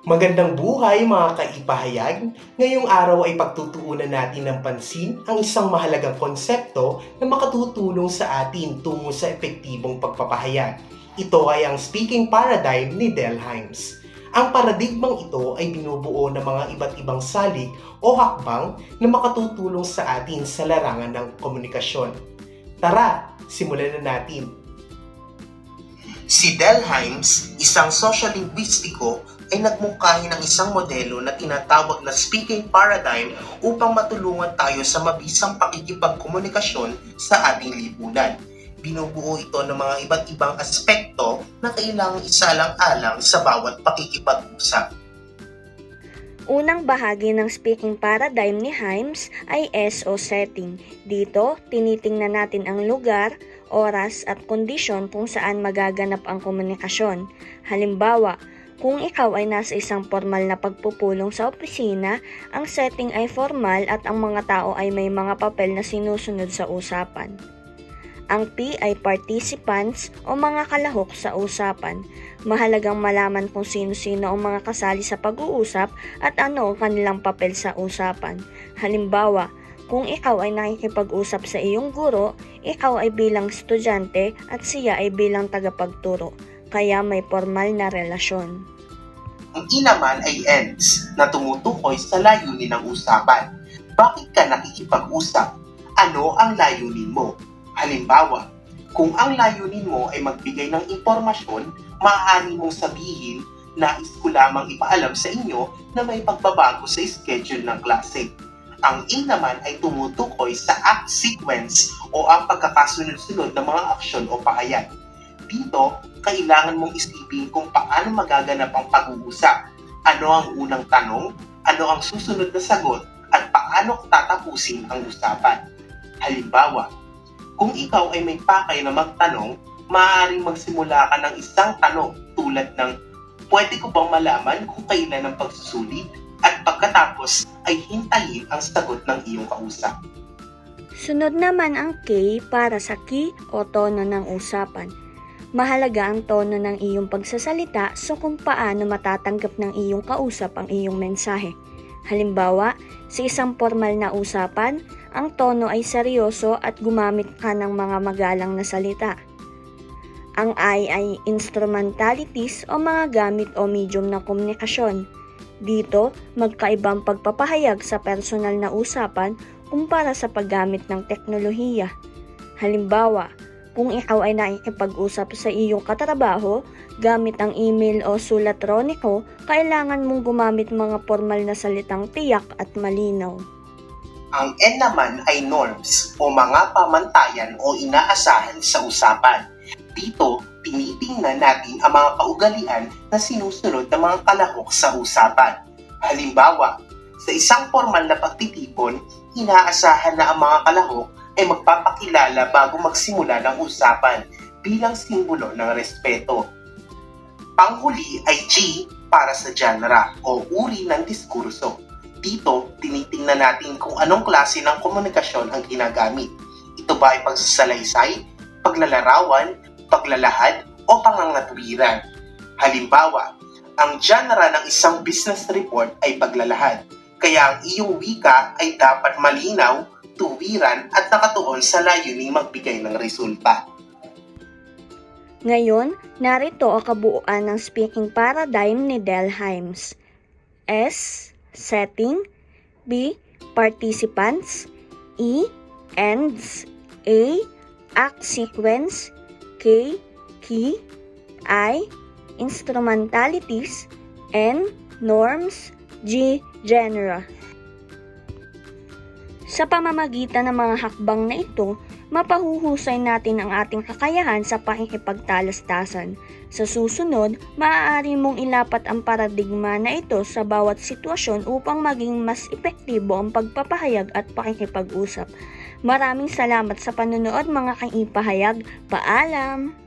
Magandang buhay mga kaipahayag! Ngayong araw ay pagtutuunan natin ng pansin ang isang mahalagang konsepto na makatutulong sa atin tungo sa epektibong pagpapahayag. Ito ay ang speaking paradigm ni Del. Ang paradigmang ito ay binubuo ng mga iba't ibang salik o hakbang na makatutulong sa atin sa larangan ng komunikasyon. Tara, simulan na natin! Si Del isang sociolinguistiko, ay nagmungkahi ng isang modelo na tinatawag na speaking paradigm upang matulungan tayo sa mabisang pakikipagkomunikasyon sa ating lipunan. Binubuo ito ng mga iba't ibang aspekto na kailangang isalang-alang sa bawat pakikipag-usap. Unang bahagi ng speaking paradigm ni Himes ay S o setting. Dito, tinitingnan natin ang lugar, oras at kondisyon kung saan magaganap ang komunikasyon. Halimbawa, kung ikaw ay nasa isang formal na pagpupulong sa opisina, ang setting ay formal at ang mga tao ay may mga papel na sinusunod sa usapan. Ang P ay participants o mga kalahok sa usapan. Mahalagang malaman kung sino-sino ang mga kasali sa pag-uusap at ano ang kanilang papel sa usapan. Halimbawa, kung ikaw ay nakikipag-usap sa iyong guro, ikaw ay bilang estudyante at siya ay bilang tagapagturo, kaya may formal na relasyon. Ang I naman ay ends na tumutukoy sa layunin ng usapan. Bakit ka nakikipag-usap? Ano ang layunin mo? Halimbawa, kung ang layunin mo ay magbigay ng impormasyon, maaari mong sabihin nais ko lamang ipaalam sa inyo na may pagbabago sa schedule ng klase. Ang A naman ay tumutukoy sa act sequence o ang pagkakasunod-sunod ng mga aksyon o pahayag. Dito, kailangan mong isipin kung paano magaganap ang pag-uusap. Ano ang unang tanong, ano ang susunod na sagot, at paano tatapusin ang usapan. Halimbawa, kung ikaw ay may pakay na magtanong, maaaring magsimula ka ng isang tanong tulad ng pwede ko bang malaman kung kailan ang pagsusulit at pagkatapos ay hintayin ang sagot ng iyong kausap. Sunod naman ang K para sa key o tono ng usapan. Mahalaga ang tono ng iyong pagsasalita so kung paano matatanggap ng iyong kausap ang iyong mensahe. Halimbawa, sa isang formal na usapan, ang tono ay seryoso at gumamit ka ng mga magalang na salita. Ang I ay instrumentalities o mga gamit o medium na komunikasyon. Dito, magkaibang pagpapahayag sa personal na usapan kumpara sa paggamit ng teknolohiya. Halimbawa, kung ikaw ay nakikipag-usap sa iyong katrabaho gamit ang email o sulat roniko, kailangan mong gumamit mga formal na salitang tiyak at malinaw. Ang N naman ay norms o mga pamantayan o inaasahan sa usapan. Dito, tinitingnan natin ang mga kaugalian na sinusunod ng mga kalahok sa usapan. Halimbawa, sa isang formal na pagtitipon, inaasahan na ang mga kalahok ay magpapakilala bago magsimula ng usapan bilang simbolo ng respeto. Panghuli ay G para sa genre o uri ng diskurso. Dito, tinitingnan natin kung anong klase ng komunikasyon ang ginagamit. Ito ba ay pagsasalaysay, paglalarawan, paglalahad, o pangangatwiran? Halimbawa, ang genre ng isang business report ay paglalahad. Kaya ang iyong wika ay dapat malinaw, tuwiran at nakatuon sa layuning magbigay ng resulta. Ngayon, narito ang kabuuan ng speaking paradigm ni Del. S. Setting B. Participants E. Ends A. Act sequence K. Key I. Instrumentalities N. Norms G. Genera Sa pamamagitan ng mga hakbang na ito, mapahuhusay natin ang ating kakayahan sa pakikipagtalastasan. Sa susunod, maaari mong ilapat ang paradigma na ito sa bawat sitwasyon upang maging mas epektibo ang pagpapahayag at pakikipag-usap. Maraming salamat sa panonood mga kaipahayag. Paalam!